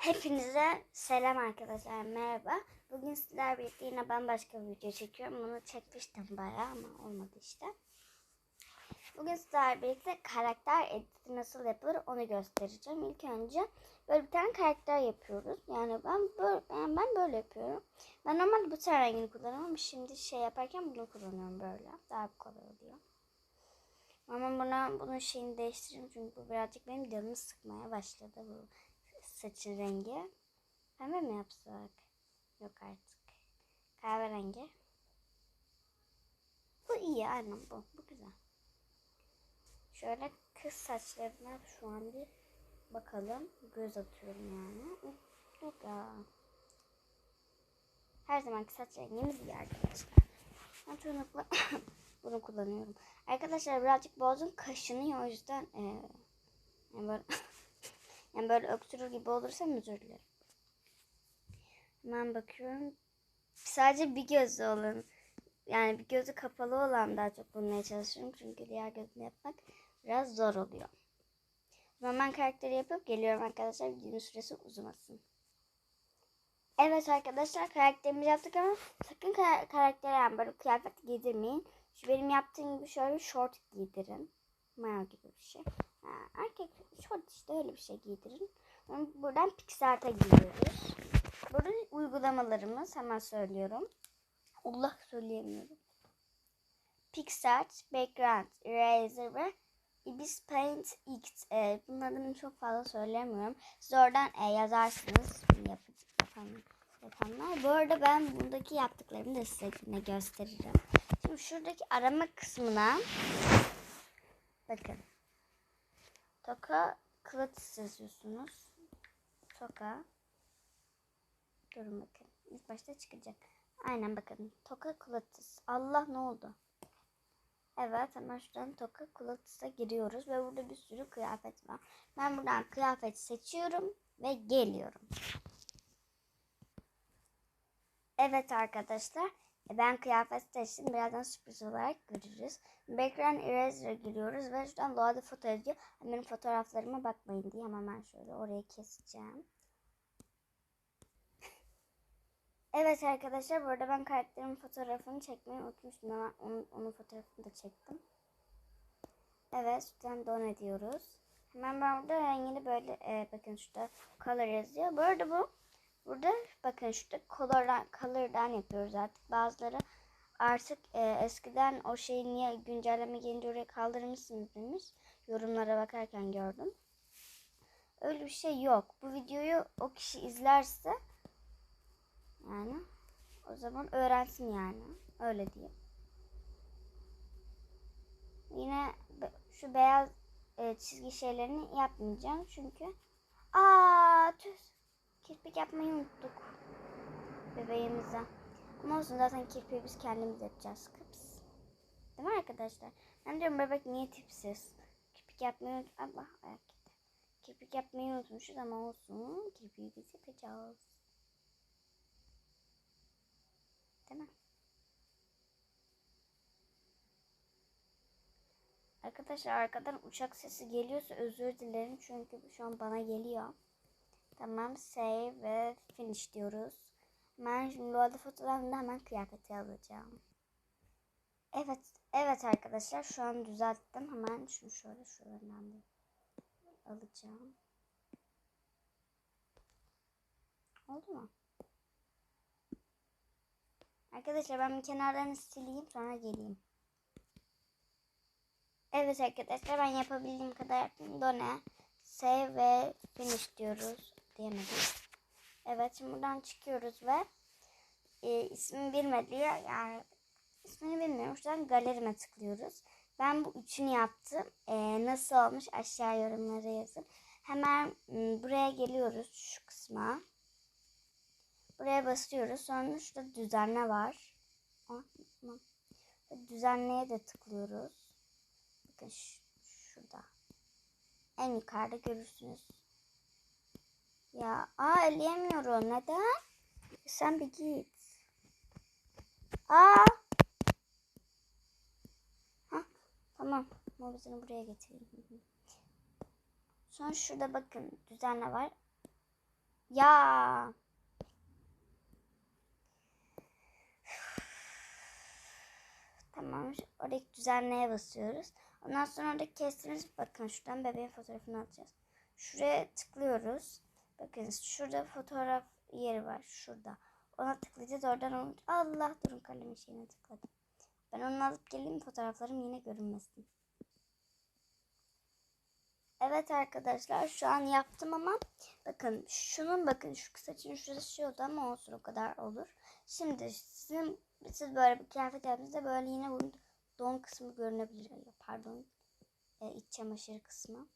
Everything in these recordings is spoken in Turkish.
Hepinize selam arkadaşlar merhaba. Bugün sizler birlikte yine bambaşka bir video çekiyorum. Bunu çekmiştim bayağı ama olmadı işte. Bugün sizler birlikte karakter editi nasıl yapılır onu göstereceğim. İlk önce böyle bir tane karakter yapıyoruz. Yani ben böyle, yani ben böyle yapıyorum. Ben normalde bu ten rengini kullanıyorum şimdi şey yaparken bunu kullanıyorum böyle. Daha kolay oluyor. Ama buna bunun şeyini değiştireyim çünkü bu birazcık benim canımı sıkmaya başladı bu saçın rengi. Pembe mi yapsak? Yok artık. Kahverengi. Bu iyi aynen bu. Bu güzel. Şöyle kız saçlarına şu an bir bakalım. Göz atıyorum yani. Yok ya. Her zamanki saç rengimiz iyi arkadaşlar. Ben çoğunlukla bunu kullanıyorum. Arkadaşlar birazcık boğazım kaşınıyor o yüzden ee, yani böyle yani böyle öksürür gibi olursam özür dilerim. Hemen bakıyorum. Sadece bir gözü olan yani bir gözü kapalı olan daha çok bulmaya çalışıyorum. Çünkü diğer gözünü yapmak biraz zor oluyor. Ben karakteri yapıp geliyorum arkadaşlar. Videonun süresi uzamasın. Evet arkadaşlar karakterimizi yaptık ama sakın kar- karaktere yani böyle kıyafet giydirmeyin. Şu benim yaptığım gibi şöyle short giydirin. Mayo gibi bir şey. Ha, erkek short işte öyle bir şey giydirin. Buradan Pixart'a giriyoruz. Burada uygulamalarımız hemen söylüyorum. Allah söyleyemiyorum. Pixart, Background, Eraser ve Ibis Paint X. E, bunun adını çok fazla söylemiyorum. Siz oradan e, yazarsınız. Yap yapan, yapanlar. Bu arada ben buradaki yaptıklarımı da size yine göstereceğim. Şimdi şuradaki arama kısmına bakın. Toka Klatis yazıyorsunuz. Toka. Durun bakın. İlk başta çıkacak. Aynen bakın. Toka Klatis. Allah ne oldu? Evet hemen şuradan Toka Klatis'e giriyoruz ve burada bir sürü kıyafet var. Ben buradan kıyafet seçiyorum ve geliyorum. Evet arkadaşlar. E, Ben kıyafet seçtim. Birazdan sürpriz olarak görürüz. Background Eraser'a giriyoruz ve şuradan Load'ı foto ediyor. Benim fotoğraflarıma bakmayın diye hemen şöyle oraya keseceğim. Evet arkadaşlar burada ben karakterimin fotoğrafını çekmeyi unutmuştum. Hemen onun, onun fotoğrafını da çektim. Evet şuradan don ediyoruz. Hemen ben burada rengini böyle e, bakın şurada color yazıyor. Bu arada bu burada bakın şurada color'dan, color'dan yapıyoruz artık. Bazıları artık e, eskiden o şeyi niye güncelleme gelince oraya kaldırmışsınız demiş. Yorumlara bakarken gördüm. Öyle bir şey yok. Bu videoyu o kişi izlerse yani o zaman öğrensin yani. Öyle diyeyim. Yine şu beyaz e, çizgi şeylerini yapmayacağım çünkü aa tüh kirpik yapmayı unuttuk bebeğimize. Ama olsun zaten kirpiği biz kendimiz yapacağız. Kıps. Değil mi arkadaşlar? Ben diyorum bebek niye tipsiz? Kirpik yapmayı unut... Allah ayak gitti. Kirpik yapmayı unutmuşuz ama olsun. Kirpiği biz yapacağız. Değil mi? Arkadaşlar arkadan uçak sesi geliyorsa özür dilerim çünkü şu an bana geliyor. Tamam save ve finish diyoruz. Ben şimdi bu arada fotoğrafında hemen kıyafeti alacağım. Evet, evet arkadaşlar şu an düzelttim. Hemen şunu şöyle şuradan bir alacağım. Oldu mu? Arkadaşlar ben bir kenardan sileyim sonra geleyim. Evet arkadaşlar ben yapabildiğim kadar yaptım. Done, save ve finish diyoruz. Diyemedim. Evet şimdi buradan çıkıyoruz ve e, ismi bilmediği yani ismini bilmiyorum. Şuradan galerime tıklıyoruz. Ben bu üçünü yaptım. E, nasıl olmuş aşağı yorumlara yazın. Hemen m, buraya geliyoruz şu kısma. Buraya basıyoruz. Sonra şurada düzenle var. Düzenleye de tıklıyoruz. Bakın şurada. En yukarıda görürsünüz. Ya aa elleyemiyorum. Neden? Sen bir git. Aa. Hah, tamam. Mobizini buraya getireyim. Sonra şurada bakın düzenle var. Ya. Tamam. Oradaki düzenleye basıyoruz. Ondan sonra oradaki kestiğimiz bakın şuradan bebeğin fotoğrafını alacağız. Şuraya tıklıyoruz. Bakın şurada fotoğraf yeri var. Şurada. Ona tıklayacağız. Oradan onu... Allah durun kalemin şeyine tıkladım. Ben onu alıp geleyim fotoğraflarım yine görünmesin. Evet arkadaşlar şu an yaptım ama bakın şunun bakın şu saçın şurası şey oldu ama olsun o kadar olur. Şimdi sizin siz böyle bir kıyafet yaptığınızda böyle yine bu don kısmı görünebilir. Pardon e, iç çamaşırı kısmı.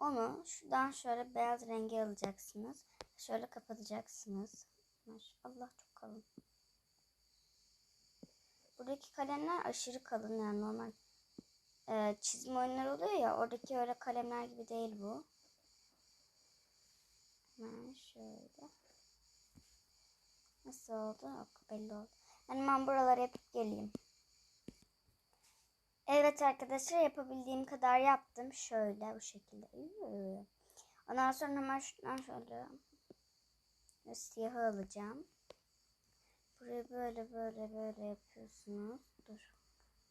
Onu şuradan şöyle beyaz rengi alacaksınız. Şöyle kapatacaksınız. Allah çok kalın. Buradaki kalemler aşırı kalın yani normal e, çizim oyunları oluyor ya oradaki öyle kalemler gibi değil bu. Hemen şöyle. Nasıl oldu? Yok, belli oldu. Yani ben buraları yapıp geleyim. Evet arkadaşlar yapabildiğim kadar yaptım. Şöyle bu şekilde. Ondan sonra hemen şuradan şöyle siyahı alacağım. Burayı böyle böyle böyle yapıyorsunuz. Dur.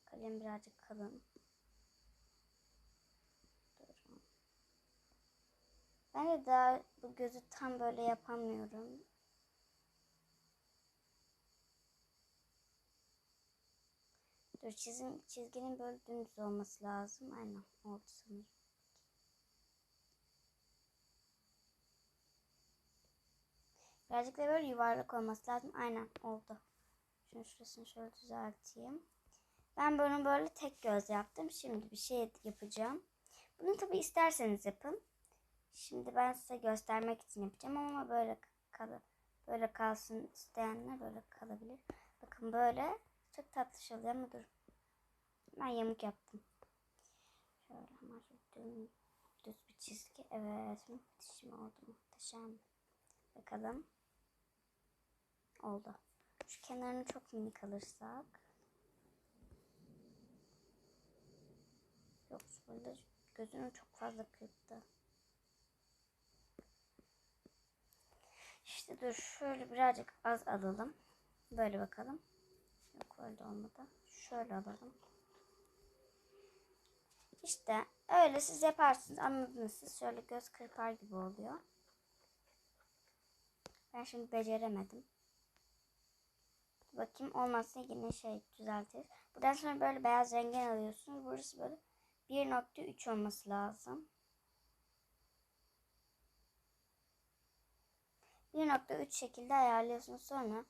Kalem birazcık kalın. Dur. Ben de daha bu gözü tam böyle yapamıyorum. Dur çizim, çizginin böyle dümdüz olması lazım. Aynen oldu sanırım. Birazcık da böyle yuvarlak olması lazım. Aynen oldu. Şunu şurasını şöyle düzelteyim. Ben bunu böyle tek göz yaptım. Şimdi bir şey yapacağım. Bunu tabi isterseniz yapın. Şimdi ben size göstermek için yapacağım ama böyle kal böyle kalsın isteyenler böyle kalabilir. Bakın böyle çok tatlış oluyor ama dur. Ben yamuk yaptım. Şöyle hemen düz, bir çizgi. Evet muhteşem oldu muhteşem. Bakalım. Oldu. Şu kenarını çok minik alırsak. Yok burada gözünü çok fazla kırptı. İşte dur şöyle birazcık az alalım. Böyle bakalım. Yok öyle olmadı. Şöyle alalım. İşte öyle siz yaparsınız. Anladınız siz. Şöyle göz kırpar gibi oluyor. Ben şimdi beceremedim. Bakayım olmazsa yine şey düzeltiriz. Buradan sonra böyle beyaz rengen alıyorsunuz. Burası böyle 1.3 olması lazım. 1.3 şekilde ayarlıyorsunuz. Sonra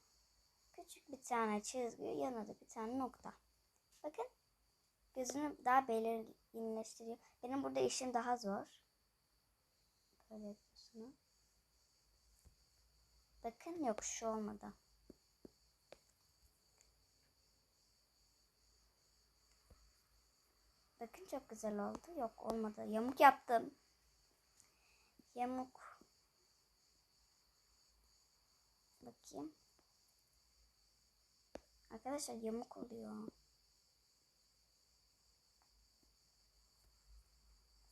küçük bir tane çizgi yanına da bir tane nokta. Bakın gözünü daha belirginleştiriyor. Benim burada işim daha zor. Böyle yapıyorsunuz. Bakın yok şu olmadı. Bakın çok güzel oldu. Yok olmadı. Yamuk yaptım. Yamuk. Bakayım. Arkadaşlar yamuk oluyor.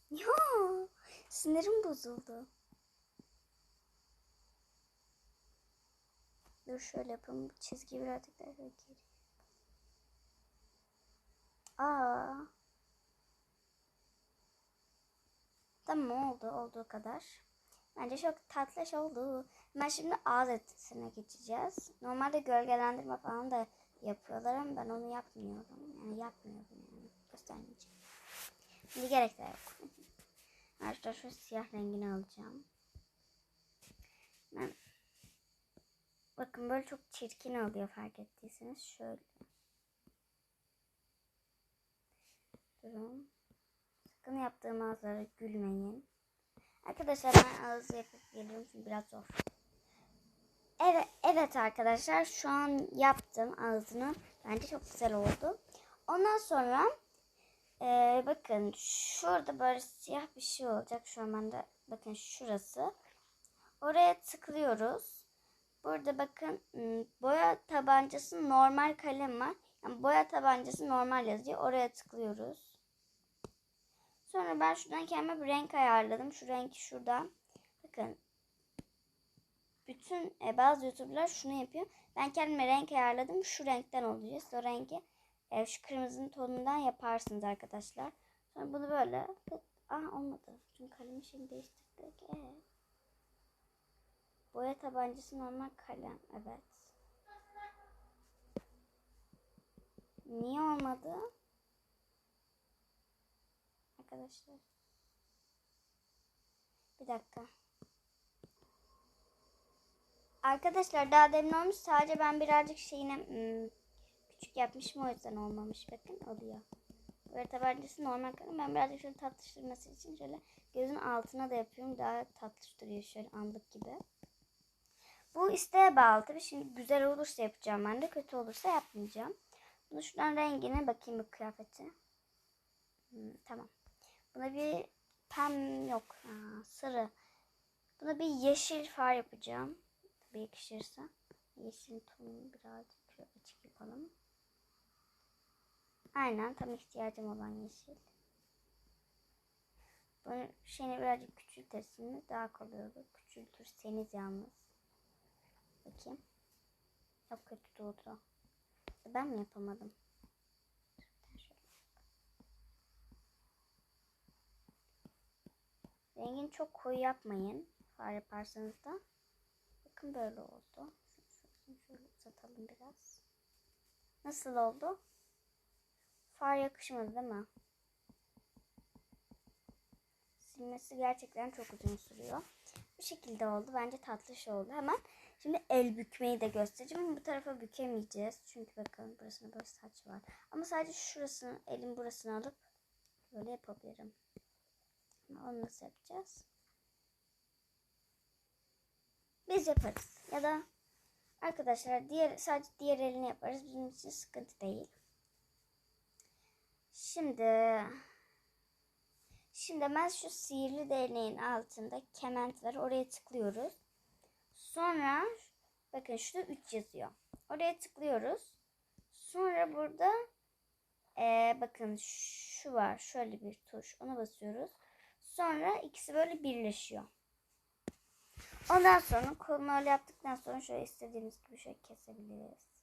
Ya sinirim bozuldu. Dur şöyle yapalım. Çizgi birazcık daha geri. Aa. Tamam oldu. Olduğu kadar. Bence çok tatlış oldu. Ben şimdi ağız etkisine geçeceğiz. Normalde gölgelendirme falan da yapıyorlar ama ben onu yapmıyorum. Yani yapmıyorum yani. Göstermeyeceğim. Şimdi gerek de yok. Arkadaşlar şu siyah rengini alacağım. Ben Bakın böyle çok çirkin oluyor fark ettiyseniz. Şöyle. Durun. Sakın yaptığım ağızlara gülmeyin. Arkadaşlar ben ağzı yapıp geliyorum çünkü biraz zor. Evet, evet arkadaşlar şu an yaptım ağzını. Bence çok güzel oldu. Ondan sonra e, bakın şurada böyle siyah bir şey olacak. Şu an bende bakın şurası. Oraya tıklıyoruz. Burada bakın ıı, boya tabancası normal kalem var. Yani boya tabancası normal yazıyor. Oraya tıklıyoruz. Sonra ben şuradan kendime bir renk ayarladım. Şu renk şuradan. bakın bütün e, bazı youtuberlar şunu yapıyor. Ben kendime renk ayarladım. Şu renkten olacak. O rengi e, şu kırmızının tonundan yaparsınız arkadaşlar. Sonra bunu böyle ah olmadı. Çünkü kalemi şimdi değiştirdik. Ee, boya tabancası normal kalem. Evet. Niye olmadı? Arkadaşlar. Bir dakika. Arkadaşlar daha demin olmuş. Sadece ben birazcık şeyine hmm, küçük yapmışım o yüzden olmamış. Bakın oluyor. Böyle tabancası normal kalem. Ben birazcık şöyle tatlıştırması için şöyle gözün altına da yapıyorum. Daha tatlış duruyor şöyle anlık gibi. Bu isteğe bağlı tabii. Şimdi güzel olursa yapacağım ben de. Kötü olursa yapmayacağım. Bunu şuradan rengine bakayım bu kıyafeti. Hmm, tamam. Buna bir pem yok. Ha, sarı. Buna bir yeşil far yapacağım. Yakışırsa. Yeşil tonunu birazcık açık yapalım. Aynen tam ihtiyacım olan yeşil. Bunu şeyini birazcık küçültürseniz daha kolay olur. Küçültürseniz yalnız. Bakayım. Çok kötü durdu. Ben mi yapamadım? Rengini çok koyu yapmayın. Far yaparsanız da. Bakın böyle oldu. Şöyle uzatalım biraz. Nasıl oldu? Far yakışmadı değil mi? Silmesi gerçekten çok uzun sürüyor. Bu şekilde oldu. Bence tatlış oldu. Hemen şimdi el bükmeyi de göstereceğim bu tarafa bükemeyeceğiz. Çünkü bakın burasında böyle saç var. Ama sadece şurasını, elin burasını alıp böyle yapabilirim. Onu nasıl yapacağız? Biz yaparız. Ya da arkadaşlar diğer sadece diğer elini yaparız. Bizim için sıkıntı değil. Şimdi Şimdi ben şu sihirli değneğin altında kement var. Oraya tıklıyoruz. Sonra bakın şurada 3 yazıyor. Oraya tıklıyoruz. Sonra burada ee, bakın şu var. Şöyle bir tuş. Ona basıyoruz. Sonra ikisi böyle birleşiyor. Ondan sonra öyle yaptıktan sonra şöyle istediğimiz gibi şöyle kesebiliriz.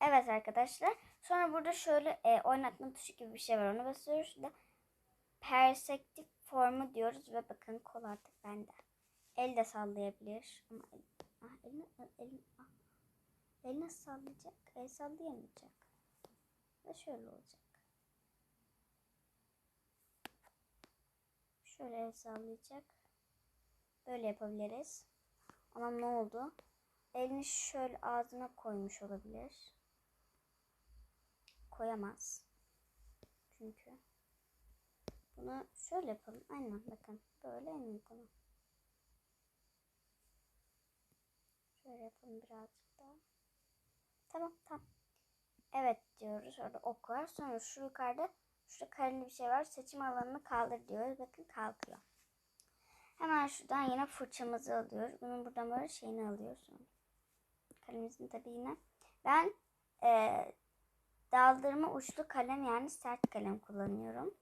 Evet arkadaşlar. Sonra burada şöyle e, oynatma tuşu gibi bir şey var. Ona basıyoruz. Şurada perspektif formu diyoruz ve bakın kol artık bende. El de sallayabilir. Ama el, ah, elini, elini, ah. el nasıl sallayacak? El sallayamayacak. Ve şöyle olacak. Şöyle el sallayacak. Böyle yapabiliriz. Ama ne oldu? Elini şöyle ağzına koymuş olabilir koyamaz. Çünkü bunu şöyle yapalım. Aynen bakın. Böyle en uygunu. Şöyle yapalım birazcık daha. Tamam tamam. Evet diyoruz. Orada ok var. Sonra şu yukarıda şurada kareli bir şey var. Seçim alanını kaldır diyoruz. Bakın kalkıyor. Hemen şuradan yine fırçamızı alıyoruz. Bunun buradan böyle şeyini alıyoruz. Kalemimizin tabi yine. Ben e, Daldırma uçlu kalem yani sert kalem kullanıyorum.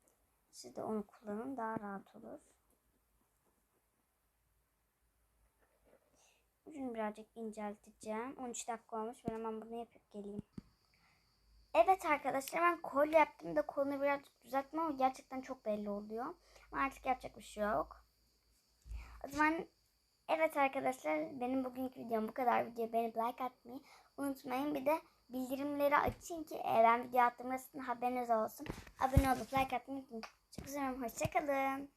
Siz de onu kullanın daha rahat olur. Ucunu birazcık incelteceğim. 13 dakika olmuş. Ben hemen bunu yapıp geleyim. Evet arkadaşlar ben kol yaptım da kolunu birazcık düzelttim ama gerçekten çok belli oluyor. Ama artık yapacak bir şey yok. O zaman evet arkadaşlar benim bugünkü videom bu kadar. Videoyu beğenip like atmayı unutmayın. Bir de bildirimleri açın ki ben video attığımda haberiniz olsun. Abone olup like atmayı unutmayın. Çok güzel. Hoşçakalın.